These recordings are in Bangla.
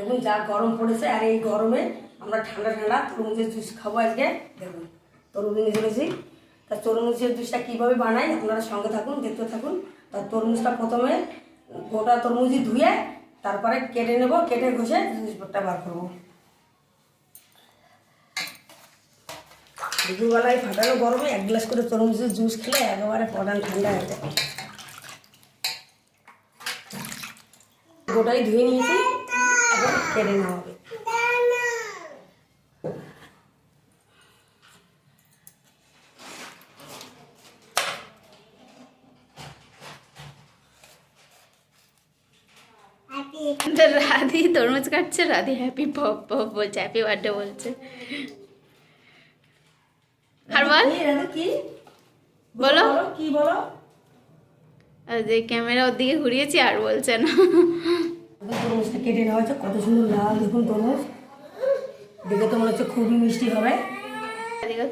দেখুন যা গরম পড়েছে, আর এই গরমে আমরা ঠান্ডা ঠান্ডা তরমুজের জুস খাব আজকে। দেখুন, তরমুজ নিয়ে চলেছি। তা তরমুজের জুসটা কীভাবে বানাই, আপনারা সঙ্গে থাকুন, দেখতে থাকুন। তা তরমুজটা প্রথমে গোটা তরমুজই ধুয়ে তারপরে কেটে নেব, কেটে ঘষে জুসটা বার করব। দুপুরবেলায় ফাটানো গরমে এক গ্লাস করে তরমুজের জুস খেলে একেবারে পড়ান ঠান্ডা হয়ে যায়। গোটাই ধুয়ে নিয়েছি। কেটে নেওয়া হবে। রাধি। তরমুজ কাটছে রাধি হ্যাপি পপ পপ বলছে হ্যাপি বার্থডে বলছে। আর বল কি? বলো। কি বলো? যে ক্যামেরা ওর দিকে ঘুরিয়েছি আর বলছে না। তরমুজটা কেটে নেওয়া হচ্ছে কত সুন্দর লাল দেখুন তরমুজ দেখে তো মনে হচ্ছে খুবই মিষ্টি হবে।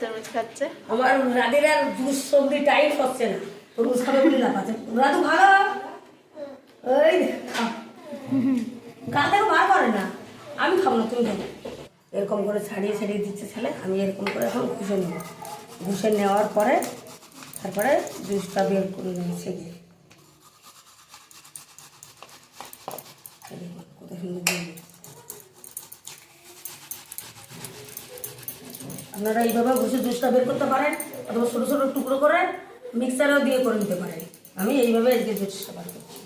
তরমুজ খাচ্ছে। আমার রাধের আর জুস সবজি টাইম হচ্ছে না। তরমুজ খাবে বলে লাফাচ্ছে রাধু ভালো? ওই থেকে বার করে না। আমি খাব না তুমি খাব। এরকম করে ছাড়িয়ে ছাড়িয়ে দিচ্ছে ছেলে আমি এরকম করে এখন ঘুষে নেব। ঘুষে নেওয়ার পরে তারপরে জুসটা বের করে নিয়েছে গিয়ে এই দেখুন, আপনারা এইভাবে ঘুষে জুসটা বের করতে পারেন, অথবা ছোটো ছোটো টুকরো করে মিক্সারেও দিয়ে করে নিতে পারেন। আমি এইভাবে আজকে জুসটা বার করছি।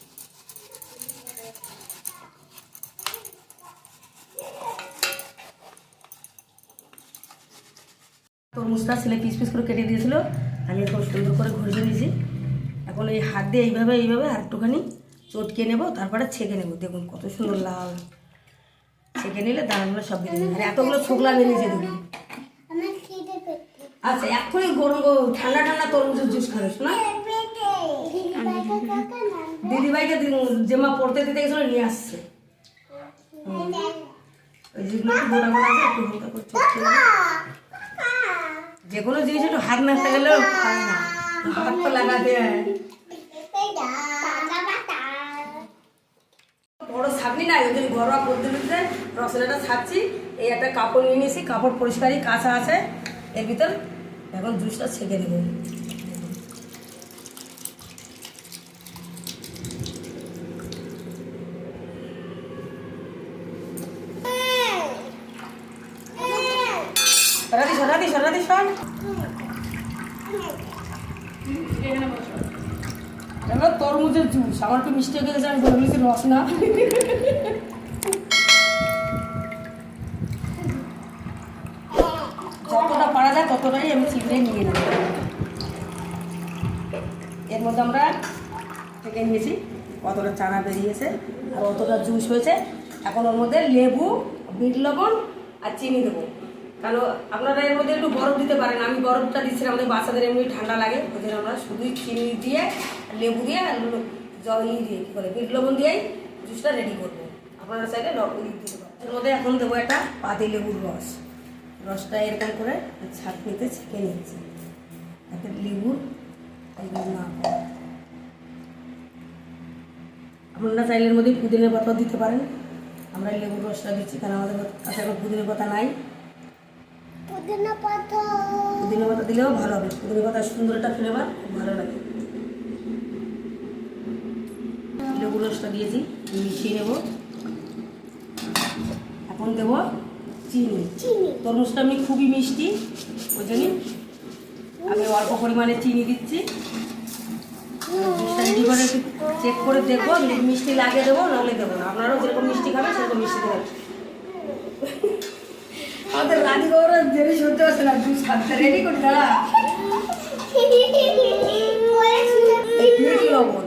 তরমুজটা ছেলে পিস পিস করে কেটে দিয়েছিল, আমি এরকম সুন্দর করে ঘুরে দিয়েছি। এখন এই হাত দিয়ে এইভাবে এইভাবে আর একটুখানি চটকে নেব, তারপরে ছেঁকে নেব। দেখুন কত সুন্দর লাল। ছেঁকে নিলে দানাগুলো সব বেরিয়ে যাবে। এতগুলো ছোকলা বেরিয়েছে, দেখুন। আচ্ছা এখনই গরম গরম ঠান্ডা ঠান্ডা তরমুজের জুস খাবে, শোনা? দিদিভাইকে জেমা পড়তে দিতে গেছিল, নিয়ে আসছে। যে কোনো জিনিস একটু হাত না না। হাত তো লাগাতে হয়। বড় ছাকনি নাই ওই ঘরোয়া পদ্ধতিতে রসনাটা ছাড়ছি এই একটা কাপড় নিয়ে নিয়েছি কাপড় পরিষ্কারই কাঁচা আছে এর ভিতর এখন জুসটা ছেঁকে নেব সরাদি সরাদি সরাদি সর এবার তরমুজের জুস। আমার তো মিষ্টি হয়ে গেছে আমি দিয়েছি, রস না। যতটা পারা যায় ততটাই আমি চিপড়ে নিয়ে নেব। এর মধ্যে আমরা থেকে নিয়েছি কতটা চানা বেরিয়েছে আর অতটা জুস হয়েছে। এখন ওর মধ্যে লেবু, বিট লবণ আর চিনি দেবো। কারণ আপনারা এর মধ্যে একটু বরফ দিতে পারেন। আমি বরফটা দিচ্ছি আমাদের বাচ্চাদের এমনি ঠান্ডা লাগে। জন্য আমরা শুধুই চিনি দিয়ে, লেবু দিয়ে আর জল দিয়ে কী করে বিট লবণ দিয়েই জুসটা রেডি করব। আপনারা চাইলে লবণ দিতে পারেন। এর মধ্যে এখন দেবো একটা পাতি লেবুর রস। রসটা এরকম করে ছাঁকনিতে ছেঁকে নিচ্ছি। যাতে লেবুর না আপনারা চাইলে এর মধ্যে পুদিনা পাতাও দিতে পারেন। আমরা লেবুর রসটা দিচ্ছি, কারণ আমাদের কাছে এখন পুদিনা পাতা নাই। পুদিনা পাতা। দিলেও ভালো হবে। পুদিনা পাতার সুন্দর একটা ফ্লেভার খুব ভালো লাগে। লেবুর রসটা দিয়েছি মিশিয়ে নেব। এখন দেব চিনি। চিনি। তরমুজটা আমি খুবই মিষ্টি ওই জন্য আমি অল্প পরিমাণে চিনি দিচ্ছি। করে চেক করে দেখব মিষ্টি লাগে দেবো নাহলে দেবো না। আপনারাও যেরকম মিষ্টি খাবেন সেরকম মিষ্টি দেবেন। হচ্ছে না জুস খাচ্ছে রেডি করে দাঁড়া। মিষ্টি লবণ।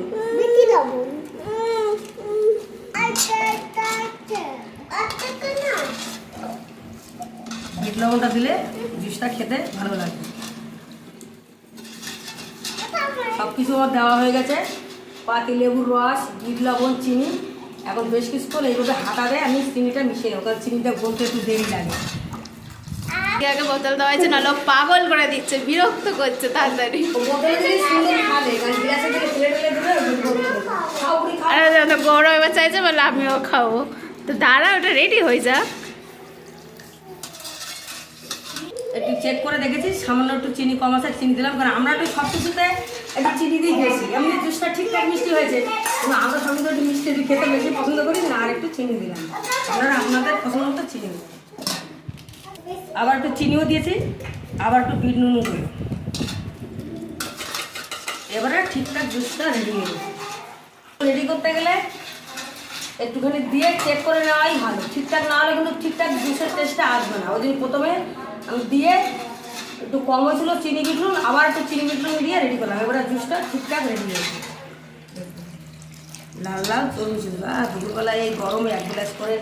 বিট লবণটা দিলে জুসটা খেতে ভালো লাগে সব কিছু আমার দেওয়া হয়ে গেছে। পাতি লেবুর রস, বিট লবণ, চিনি। এখন বেশ কিছুক্ষণ এইভাবে হাতা দেয় আমি চিনিটা মিশিয়ে নেব, কারণ চিনিটা গলতে একটু দেরি লাগে। আগে বোতল দেওয়া হয়েছে নাহলে পাগল করে দিচ্ছে বিরক্ত করছে তাড়াতাড়ি। আরে গৌরব এবার চাইছে বলে আমিও খাব। তো দাঁড়া ওটা রেডি হয়ে যাক একটু চেক করে দেখেছি সামান্য একটু চিনি কম আছে চিনি দিলাম কারণ আমরা একটু সব কিছুতে একটু চিনি দিয়ে খেয়েছি। এমনি জুসটা ঠিকঠাক মিষ্টি হয়েছে। কিন্তু আমরা সঙ্গে একটু মিষ্টি দিয়ে খেতে বেশি পছন্দ করি না আর একটু চিনি দিলাম। আপনারা আপনাদের পছন্দ মতো চিনি। দিলাম আবার একটু চিনিও দিয়েছি, আবার একটু বিট নুনও দিলাম এবারে ঠিকঠাক জুসটা রেডি হয়ে গেছে। রেডি করতে গেলে একটুখানি দিয়ে চেক করে নেওয়াই ভালো। ঠিকঠাক না হলে কিন্তু ঠিকঠাক জুসের টেস্টটা আসবে না। ওই জন্য প্রথমে আমি দিয়ে একটু কম হয়েছিল চিনি বিটলুন আবার একটু চিনি বিটলুন দিয়ে রেডি করলাম। এবারে জুসটা ঠিকঠাক রেডি হয়েছে লাল লাল তরমুজ। জুস আর এই গরমে এক গ্লাস করে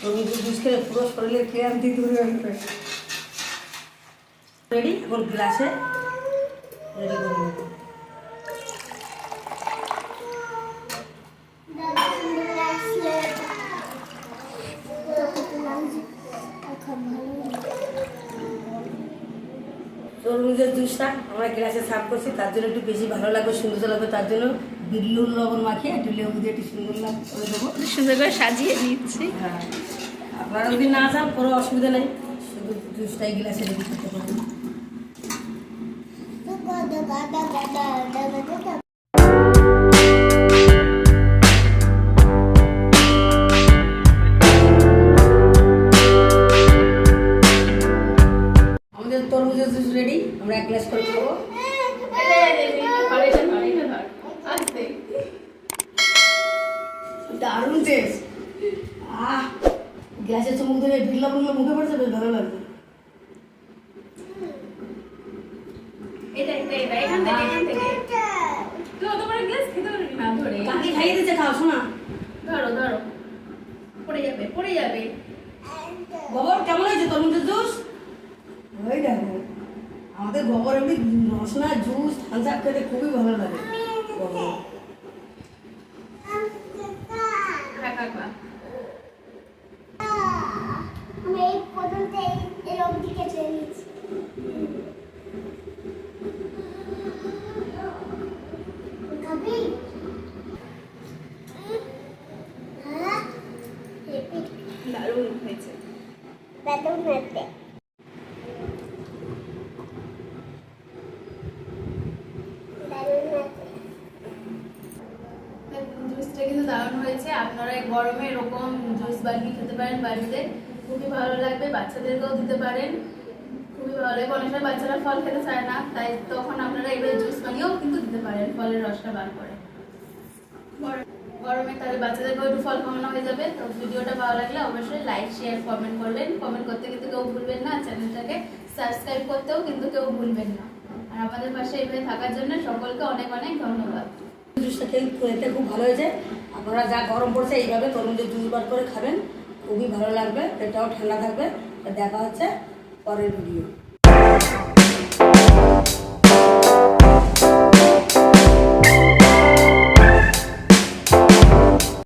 তরমুজ জুস খেয়ে পুরো শরীরে ক্লিয়ান্তি দূর রেডি এখন গ্লাসে রেডি করে নেব। তরমুজের জুসটা আমরা গ্লাসে সার্ভ করছি। তার জন্য একটু বেশি ভালো লাগবে সুন্দর লাগবে। তার জন্য বিল্লুর লবণ মাখিয়ে একটু লেবু দিয়ে একটু সুন্দর করে দেবো। সুন্দর করে সাজিয়ে নিচ্ছি হ্যাঁ। আপনারা যদি না চান কোনো অসুবিধা নেই। শুধু জুসটাই গ্লাসে রেডি করতে পারবেন। রেডি আমরা এক গ্লাস করে খাব। দারুণ টেস্ট আহ, গ্যাসের চমক ধরে বিড়লা মুখে পড়ছে বেশ ভালো লাগবে। কাকে খাইয়ে দিচ্ছে খাও শোনা। ধরো ধরো। পড়ে যাবে পড়ে যাবে। গোবর কেমন হয়েছে তরমুজের জুস? ওই দেখো আমাদের গোবর এমনি রসনা জুস ঠান্ডা খেতে খুবই ভালো লাগে। গোবর। খা খা খা আমি এই পর্যন্ত এই- এই অবধি কেটে নিয়েছি খাবি হ্যাঁ রিপিট দারুণ হয়েছে নাতে জুসটা কিন্তু দারুণ হয়েছে। আপনারা এই গরমে এরকম জুস বানিয়ে খেতে পারেন বাড়িতে। খুবই ভালো লাগবে, বাচ্চাদেরকেও দিতে পারেন। খুবই ভালো লাগবে। অনেক সময় বাচ্চারা ফল খেতে চায় না, তাই তখন আপনারা এইভাবে জুস বানিয়েও কিন্তু দিতে পারেন, ফলের রসটা বার করে। গরম- তাহলে বাচ্চাদেরকেও একটু ফল খাওয়ানো হয়ে যাবে। তো ভিডিওটা ভালো লাগলে অবশ্যই লাইক শেয়ার কমেন্ট করবেন। কমেন্ট করতে কিন্তু কেউ ভুলবেন না। চ্যানেলটাকে সাবস্ক্রাইব করতেও কিন্তু কেউ ভুলবেন না। আর আমাদের পাশে এইভাবে থাকার জন্য সকলকে অনেক অনেক ধন্যবাদ। খেতে খুব ভালো হয়েছে। আপনারা যা গরম পড়ছে এইভাবে তরমুজের জুস করে খাবেন। খুবই ভালো লাগবে। পেটটাও ঠান্ডা থাকবে। দেখা হচ্ছে পরের ভিডিও